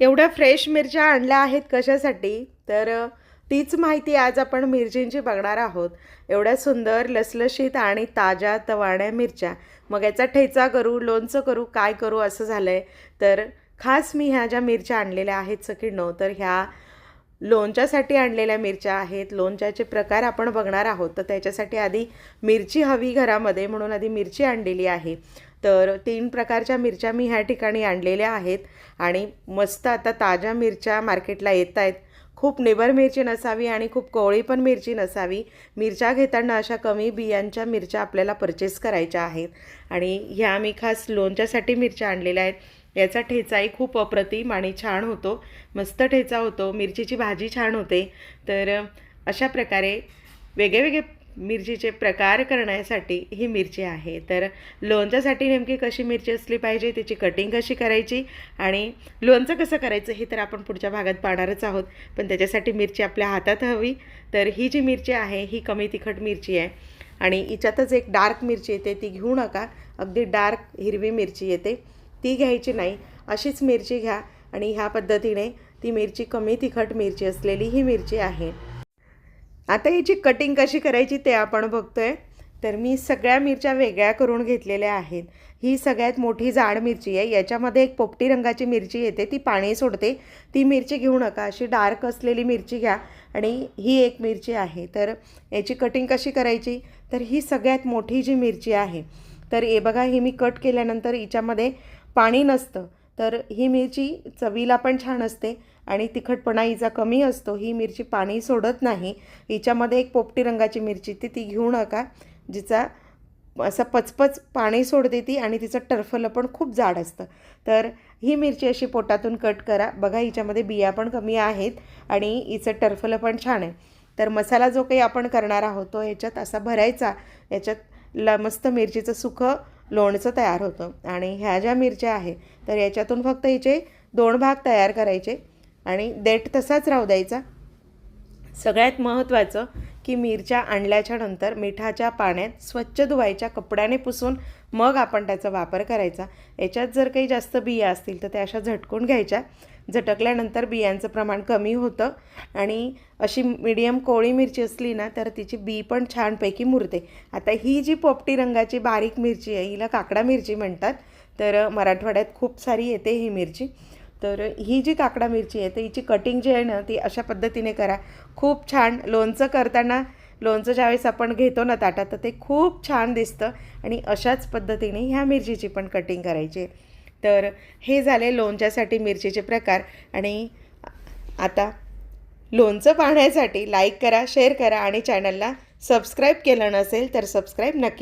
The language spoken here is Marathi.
एवढ्या फ्रेश मिरच्या आणल्या आहेत कशासाठी? तर तीच माहिती आज आपण मिरचींची बघणार आहोत. एवढ्या सुंदर लसलशीत आणि ताज्या तवाण्या मिरच्या. मग याचा ठेचा करू लोणचं करू काय करू असं झालं आहे तर खास मी ह्या ज्या मिरच्या आणलेल्या आहेत सकिडनो तर ह्या लोणच्यासाठी आणलेल्या मिरच्या आहेत. लोणच्याचे प्रकार आपण बघणार आहोत. तर त्याच्यासाठी आधी मिरची हवी घरामध्ये म्हणून आधी मिरची आणलेली आहे. तर तीन प्रकारच्या मिरच्या मी ह्या ठिकाणी आणलेल्या आहेत. आणि मस्त आता ताज्या मिरच्या मार्केटला येत आहेत खूप निबर मिरची नसावी आणि खूप कोवळी पण मिरची नसावी. मिरच्या घेताना अशा कमी बियांच्या मिरच्या आपल्याला परचेस करायच्या आहेत. आणि ह्या मी खास लोणच्यासाठी मिरच्या आणलेल्या आहेत. याचा ठेचाही खूप अप्रतिम आणि छान होतो. मस्त ठेचा होतो. मिरचीची भाजी छान होते. तर अशा प्रकारे वेगळे वेगळे मिरचीचे प्रकार करण्यासाठी ही मिरची आहे. तर लोणच्यासाठी नेमकी कशी मिरची असली पाहिजे त्याची कटिंग कशी करायची आणि लोणचं कसं करायचं हे तर आपण पुढच्या भागात पाहणारच आहोत. पण त्याच्यासाठी मिरची आपल्या हातात हवी. तर ही जी मिरची आहे ही कमी तिखट मिरची आहे. आणि हिच्यातच एक डार्क मिरची येते ती घेऊ नका. अगदी डार्क हिरवी मिरची येते. ती घ्यायची नाही. अशीच मिरची घ्या. आणि ह्या पद्धतीने ती मिरची कमी तिखट मिरची असलेली ही मिरची आहे. आता याची कटिंग कशी करायची ते आपण बघतोय. तर मी सगळ्या मिरच्या वेगळ्या करून घेतलेल्या आहेत. ही सगळ्यात मोठी जाड मिरची आहे. याच्यामध्ये एक पोपटी रंगाची मिरची येते. ती पाणी सोडते. ती मिरची घेऊ नका. अशी डार्क असलेली मिरची घ्या. आणि ही एक मिरची आहे. तर याची कटिंग कशी करायची? तर ही सगळ्यात मोठी जी मिरची आहे. तर हे बघा ही मी कट केल्यानंतर हिच्यामध्ये पाणी नसतं. तर ही मिरची चवीला पण छान असते आणि तिखटपणा हिचा कमी असतो. ही मिरची पाणी सोडत नाही. हिच्यामध्ये एक पोपटी रंगाची मिरची ती ती घेऊ नका. जिचा असं पचपच पाणी सोडते ती आणि तिचं टर्फलं पण खूप जाड असतं. तर ही मिरची अशी पोटातून कट करा. बघा हिच्यामध्ये बिया पण कमी आहेत आणि हिचं टर्फलं पण छान आहे. तर मसाला जो काही आपण करणार आहोत तो ह्याच्यात असा भरायचा. याच्यात ल मस्त मिरचीचं सुखं लोणचं तयार होतं. आणि ह्या ज्या मिरच्या आहे तर याच्यातून फक्त हिचे दोन भाग तयार करायचे आणि देठ तसाच राहू द्यायचा. सगळ्यात महत्त्वाचं की मिरच्या आणल्याच्या नंतर मिठाच्या पाण्यात स्वच्छ धुवायच्या कपड्याने पुसून मग आपण त्याचा वापर करायचा. याच्यात जर काही जास्त बिया असतील तर त्या अशा झटकून घ्यायच्या. झटकल्यानंतर बियांचं प्रमाण कमी होतं आणि अशी मिडियम कोळी मिरची असली ना तर तिची बी पण छानपैकी मुरते. आता ही जी पोपटी रंगाची बारीक मिरची आहे हिला काकडा मिरची म्हणतात. तर मराठवाड्यात खूप सारी येते ही मिरची. तर ही जी काकडा मिरची आहे तर हिची कटिंग जी आहे ना ती अशा पद्धतीने करा. खूप छान लोणचं करताना लोणचं ज्यावेळेस आपण घेतो ना ताटात तर ते खूप छान दिसतं. आणि अशाच पद्धतीने ह्या मिरचीची पण कटिंग करायची. आहे. तर हे झाले लोणच्यासाठी मिरचीचे प्रकार. आणि आता लोणचं पाहण्यासाठी लाईक करा शेअर करा आणि चॅनलला सबस्क्राईब केलं नसेल तर सबस्क्राईब नक्की